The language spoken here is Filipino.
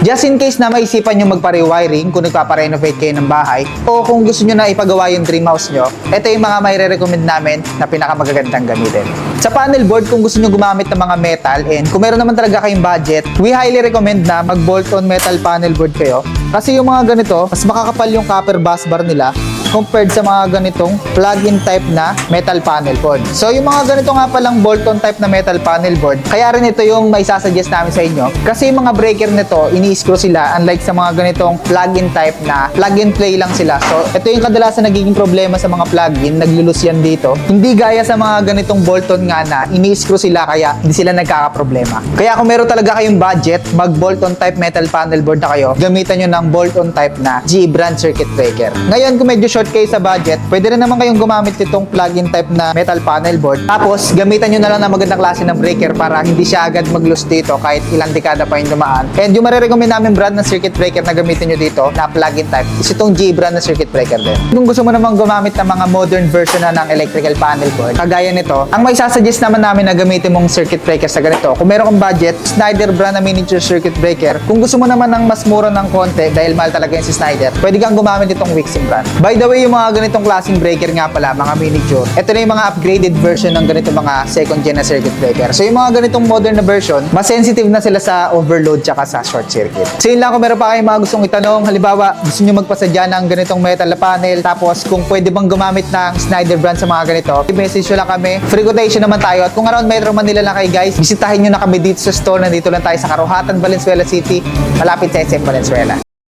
Just in case na maisipan nyo magpa-rewiring kung nagpapa-renovate kayo ng bahay o kung gusto nyo na ipagawa yung dream house nyo, ito yung mga may recommend namin na pinakamagagandang gamitin. Sa panel board, kung gusto nyo gumamit ng mga metal and kung meron naman talaga kayong budget, we highly recommend na mag-bolt-on metal panel board kayo. Kasi yung mga ganito, mas makakapal yung copper bus bar nila compared sa mga ganitong plug-in type na metal panel board. So yung mga ganito nga palang bolt-on type na metal panel board, kaya rin ito yung may sasuggest namin sa inyo. Kasi yung mga breaker nito, ini-screw sila unlike sa mga ganitong plug-in type na plug-and play lang sila. So ito yung kadalasan nagiging problema sa mga plug-in, naglulus yan dito. Hindi gaya sa mga ganitong bolt-on nga na ini-screw sila kaya hindi sila nagkakaproblema. Kaya kung meron talaga kayong budget, mag bolt-on type metal panel board na kayo, gamitan nyo ng bolt-on type na G brand circuit breaker. Ngayon kung medyo short kayo sa budget, pwede rin naman kayong gumamit nitong plug-in type na metal panel board. Tapos gamitan nyo na lang ng magandang klase ng breaker para hindi siya agad mag-loose dito kahit ilang dekada pa yung dumaan. And yung marirecommend namin brand ng circuit breaker na gamitin nyo dito na plug-in type is itong G brand na circuit breaker din. Kung gusto mo namang gumamit ng mga modern version na ng electrical panel board, kagaya nito, ang may sasuggest naman namin na gamitin mong circuit breaker sa ganito, kung meron kang budget, Snyder brand na miniature circuit breaker. Kung gusto mo naman ng mas mura ng konti dahil mahal talaga yun si Snyder, pwede kang gumamit itong Wixom brand. By the way, yung mga ganitong klaseng breaker nga pala, mga miniature, ito na yung mga upgraded version ng ganito mga second gen na circuit breaker. So yung mga ganitong modern na version, mas sensitive na sila sa overload tsaka sa short circuit. So yun lang kung meron pa kayong mga gustong itanong, halimbawa gusto nyo magpasadya ng ganitong metal na panel, tapos kung pwede bang gumamit ng Snyder brand sa mga ganito, i-message nyo lang kami. Free quotation naman tayo at kung around Metro Manila lang kayo guys, bisitahin nyo na kami dito sa store. Nandito lang tayo sa Karuhatan, Valenzuela City, malapit sa SM Valenzuela.